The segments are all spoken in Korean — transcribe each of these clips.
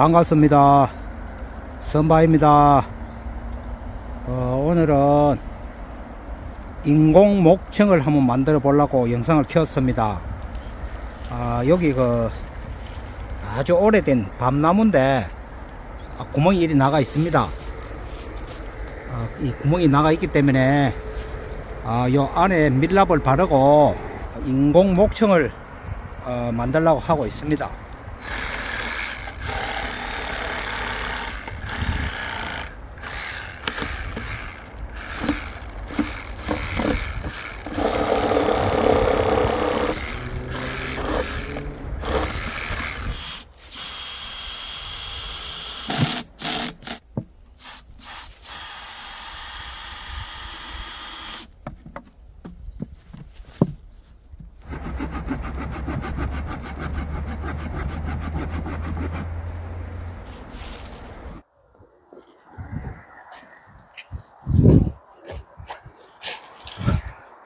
반갑습니다. 선바입니다. 어, 오늘은 인공 목청을 한번 만들어 보려고 영상을 켰습니다. 아, 여기 그 아주 오래된 밤나무인데 아, 구멍이 이리 나가 있습니다. 아, 이 구멍이 나가 있기 때문에 아, 요 안에 밀랍을 바르고 인공 목청을 어, 만들려고 하고 있습니다.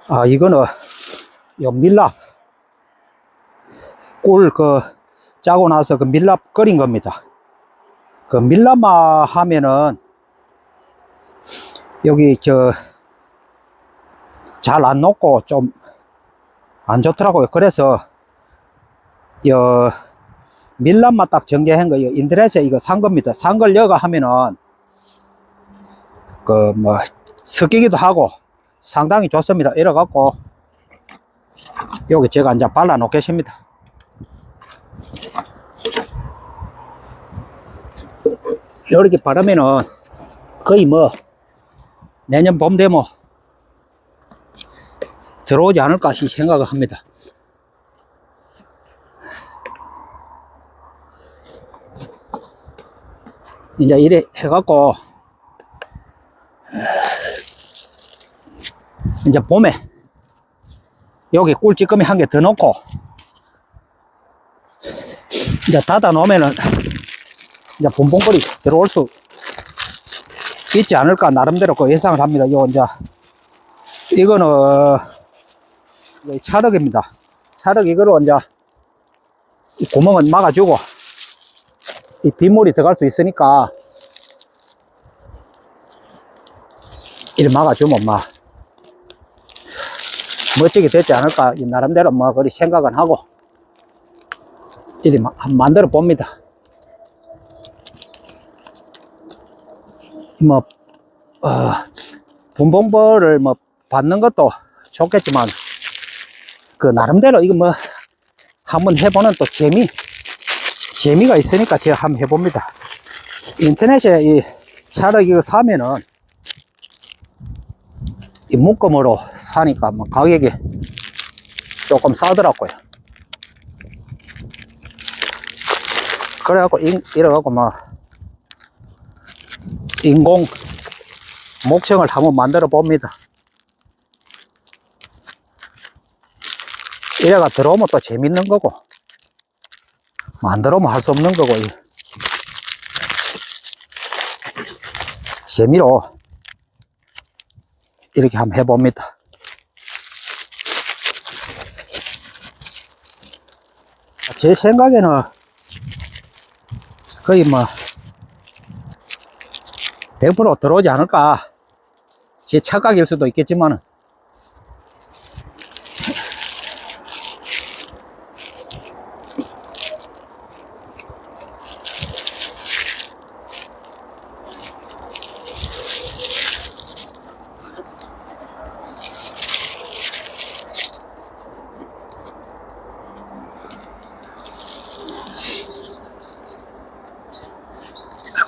아, 이거는, 요 밀랍. 꿀, 그, 짜고 나서 그 밀랍 끓인 겁니다. 그 밀랍만 하면은, 여기, 저, 잘 안 녹고 좀 안 좋더라고요. 그래서, 요, 밀랍만 딱 전개한 거, 요 인터넷에 이거 산 겁니다. 산 걸 여가 하면은, 그, 뭐, 섞이기도 하고, 상당히 좋습니다. 이래갖고, 여기 제가 이제 발라 놓겠습니다. 이렇게 바르면은 거의 뭐, 내년 봄 되면 들어오지 않을까 시 생각을 합니다. 이제 이래 해갖고, 이제 봄에 여기 꿀찌꺼미 한 개 더 넣고 이제 닫아 놓으면은 이제 봄봄거리 들어올 수 있지 않을까 나름대로 그 예상을 합니다. 요 이제 이거는 이 차력입니다. 차력 이거로 이제 이 구멍은 막아주고 이 빗물이 들어갈 수 있으니까 이를 막아주면 막 멋지게 됐지 않을까. 이 나름대로 뭐 그리 생각은 하고 이리 만들어 봅니다. 뭐 어, 분봉벌을 뭐 받는 것도 좋겠지만 그 나름대로 이거 뭐 한번 해보는 또 재미 재미가 있으니까 제가 한번 해봅니다. 인터넷에 이 차를 이거 사면은 이 묶음으로 사니까 뭐 가격이 조금 싸더라고요. 그래갖고 인, 이래갖고 뭐 인공 목청을 한번 만들어 봅니다. 이래가 들어오면 또 재밌는 거고 안 들어오면 할 수 없는 거고 이. 재미로 이렇게 한번 해봅니다. 제 생각에는 거의 뭐, 100% 들어오지 않을까. 제 착각일 수도 있겠지만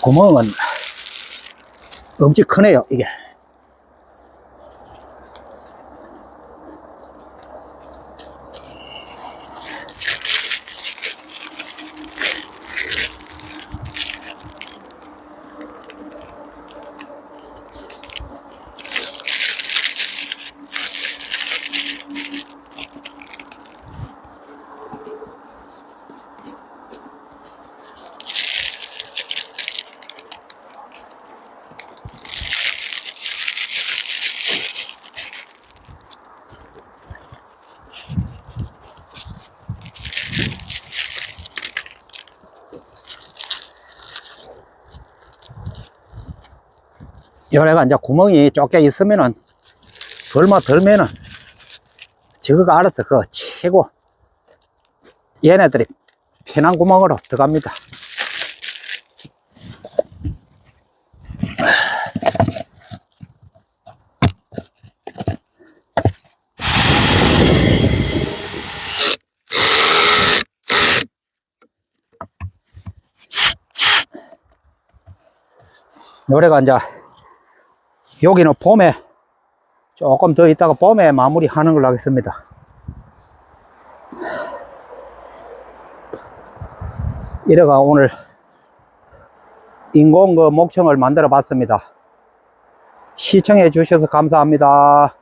구멍은 엄청 크네요, 이게. 요래가 이제 구멍이 좁게 있으면은 얼마 덜면은 저거가 알아서 그 최고 얘네들이 편한 구멍으로 들어갑니다. 요래가 이제 여기는 봄에 조금 더 있다가 봄에 마무리 하는 걸로 하겠습니다. 이래가 오늘 인공 그 목청을 만들어 봤습니다. 시청해 주셔서 감사합니다.